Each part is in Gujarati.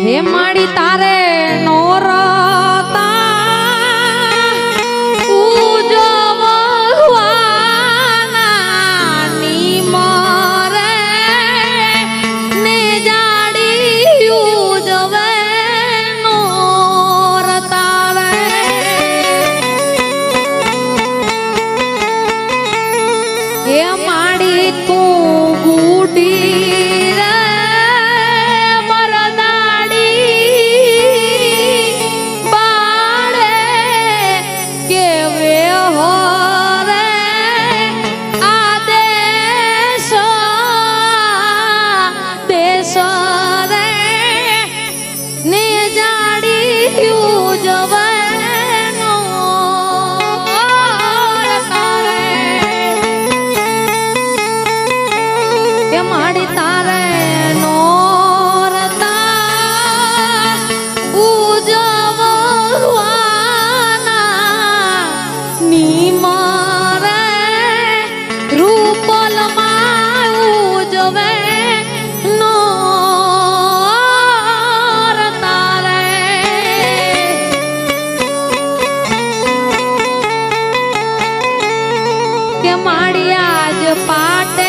હે માડી તારે નોર ಜಾಡಿಯೂ ಜವಾ பாட்ட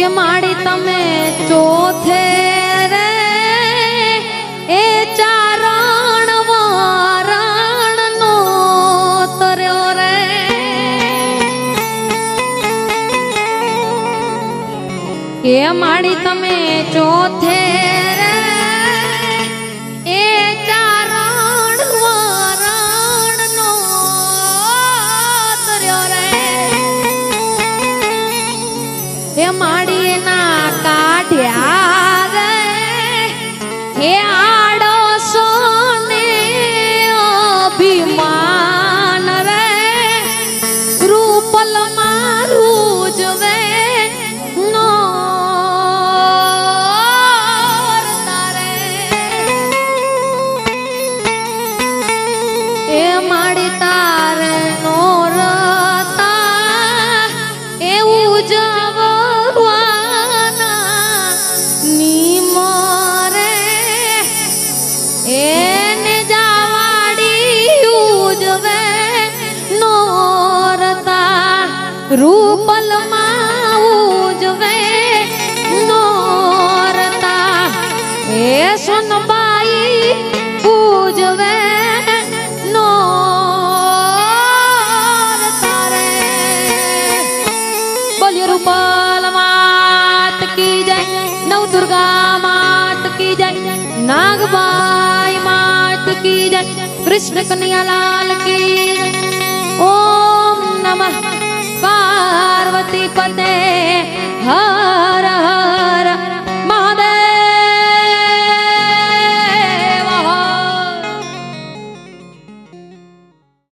કે માડી તમે ચોથે રે? એ ચારણ વારણ નો તર્યો રે. કે માડી તમે ચોથે રે? હે માડી ના કાઢ્યા રે. હે આડો સોને અભિમાન રે. રૂપલ મારું જવે નો તારે. એ માડી રૂપલમાં ઉજવે નોરતા. એ સોનબાઈ, ઉજવે નોરતા રે. બોલ્યો રૂપાલ માત કી જય, નવ દુર્ગા માત કી જય, નાગબાઈ માત કી પાર્વતી પતે હર હર